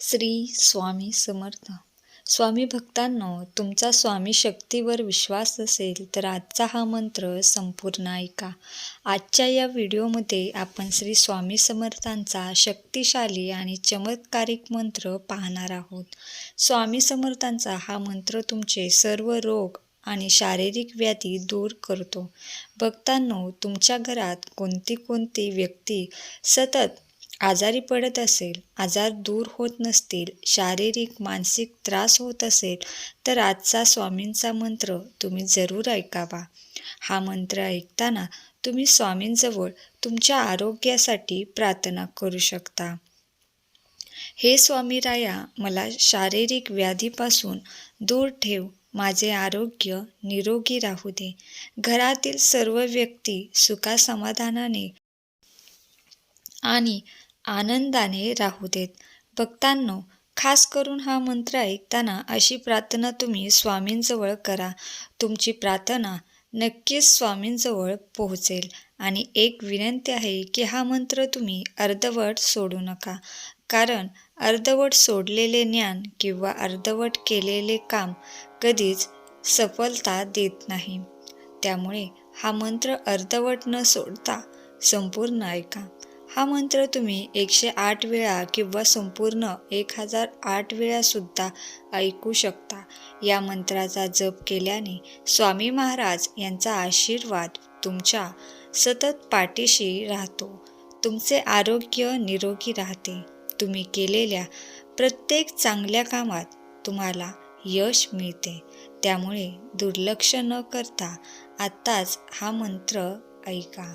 श्री स्वामी समर्थ. स्वामी भक्तांनो तुमचा स्वामी शक्तीवर विश्वास असेल तर आजचा हा मंत्र संपूर्ण ऐका. आजच्या या व्हिडिओमध्ये आपण श्री स्वामी समर्थांचा शक्तिशाली आणि चमत्कारिक मंत्र पाहणार आहोत. स्वामी समर्थांचा हा मंत्र तुमचे सर्व रोग आणि शारीरिक व्याधी दूर करतो. भक्तांनो तुमच्या घरात कोणती कोणती व्यक्ती सतत आजारी पडत असेल आजार दूर होत नसतील शारीरिक मानसिक त्रास होत असेल तर आजचा स्वामींचा मंत्र तुम्ही जरूर ऐकावा. हा मंत्र ऐकताना तुम्ही स्वामींजवळ तुमच्या आरोग्यासाठी प्रार्थना करू शकता. हे स्वामी राया मला शारीरिक व्याधीपासून दूर ठेव माझे आरोग्य निरोगी राहू दे. घरातील सर्व व्यक्ती सुखासमाधानाने आणि आनंदाने राहू देत. भक्तांनो खास करून हा मंत्र ऐकताना अशी प्रार्थना तुम्ही स्वामींजवळ करा. तुमची प्रार्थना नक्कीच स्वामींजवळ पोहोचेल. आणि एक विनंती आहे की हा मंत्र तुम्ही अर्धवट सोडू नका. कारण अर्धवट सोडलेले ज्ञान किंवा अर्धवट केलेले काम कधीच सफलता देत नाही. त्यामुळे हा मंत्र अर्धवट न सोडता संपूर्ण ऐका. हा मंत्र तुम्ही एकशे आठ वेळा किंवा संपूर्ण एक हजार आठ वेळासुद्धा ऐकू शकता. या मंत्राचा जप केल्याने स्वामी महाराज यांचा आशीर्वाद तुमच्या सतत पाठीशी राहतो. तुमचे आरोग्य निरोगी राहते. तुम्ही केलेल्या प्रत्येक चांगल्या कामात तुम्हाला यश मिळते. त्यामुळे दुर्लक्ष न करता आत्ताच हा मंत्र ऐका.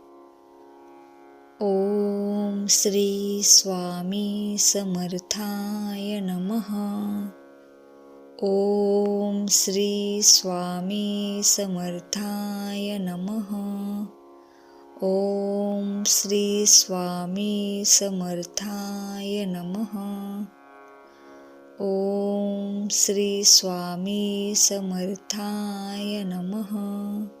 ओम श्री स्वामी समर्थाय नमः। ओम श्री स्वामी समर्थाय नमः। ओम श्री स्वामी समर्थाय नमः। ओम श्री स्वामी समर्थाय नमः।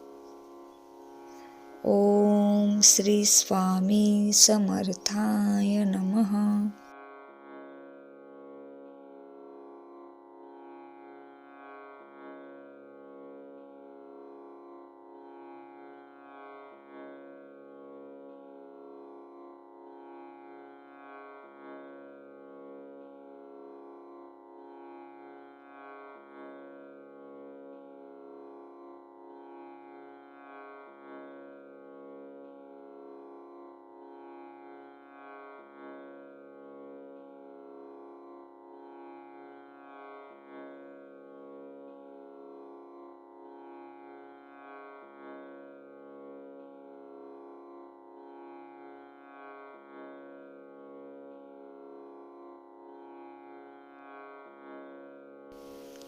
ओम श्री स्वामी समर्थाय नमः.